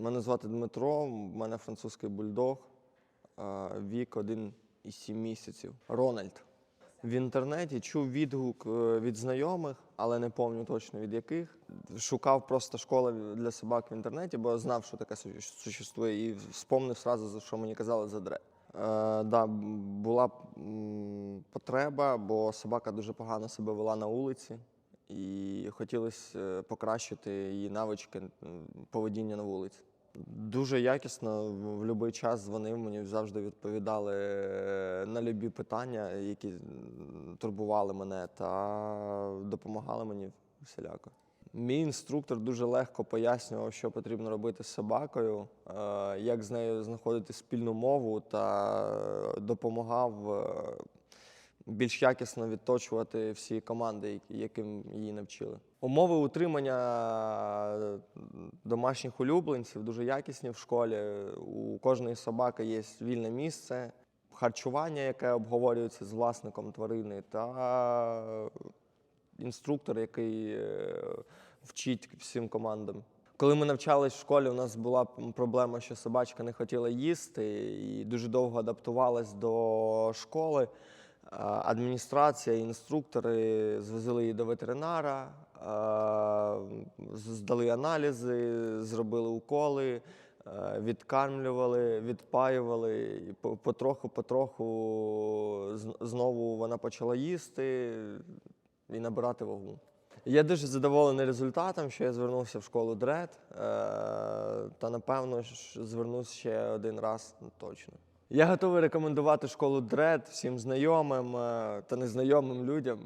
Мене звати Дмитро, в мене французький бульдог, вік 1,7 місяців. Рональд. В інтернеті чув відгук е, від знайомих, але не пам'ятаю точно від яких. Шукав просто школи для собак в інтернеті, бо знав, що таке существує, і вспомнив сразу, за що мені казали за дре. Е, да, була потреба, бо собака дуже погано себе вела на вулиці, і хотілося е, покращити її навички поведіння на вулиці. Дуже якісно в будь-який час дзвонив мені, завжди відповідали е, на любі питання, які турбували мене, та допомагали мені всіляко. Мій інструктор дуже легко пояснював, що потрібно робити з собакою, е, як з нею знаходити спільну мову, та е, допомагав більш якісно відточувати всі команди, яким її навчили. Умови утримання е, домашніх улюбленців дуже якісні в школі. У кожної собаки є вільне місце, харчування, яке обговорюється з власником тварини, та інструктор, який е, вчить всім командам. Коли ми навчались в школі, у нас була проблема, що собачка не хотіла їсти і дуже довго адаптувалась до школи. Адміністрація, інструктори звозили її до ветеринара, здали аналізи, зробили уколи, відкармлювали, відпаювали. І потроху-потроху знову вона почала їсти і набирати вагу. Я дуже задоволений результатом, що я звернувся в школу дред. е, Та напевно звернусь ще один раз ну, точно. Я готовий рекомендувати школу дред всім знайомим е, та незнайомим людям.